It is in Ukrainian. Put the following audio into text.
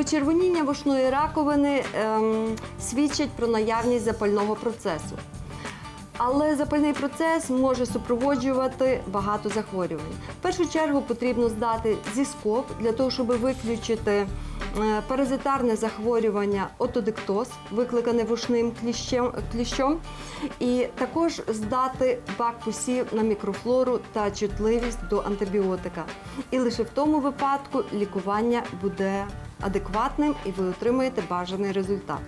Почервоніння вушної раковини ем, свідчить про наявність запального процесу. Але запальний процес може супроводжувати багато захворювань. В першу чергу потрібно здати зіскоп для того, щоб виключити е, паразитарне захворювання отодиктоз, викликане вушним кліщем, кліщом, і також здати бак посів на мікрофлору та чутливість до антибіотика. І лише в тому випадку лікування буде адекватним і ви отримаєте бажаний результат.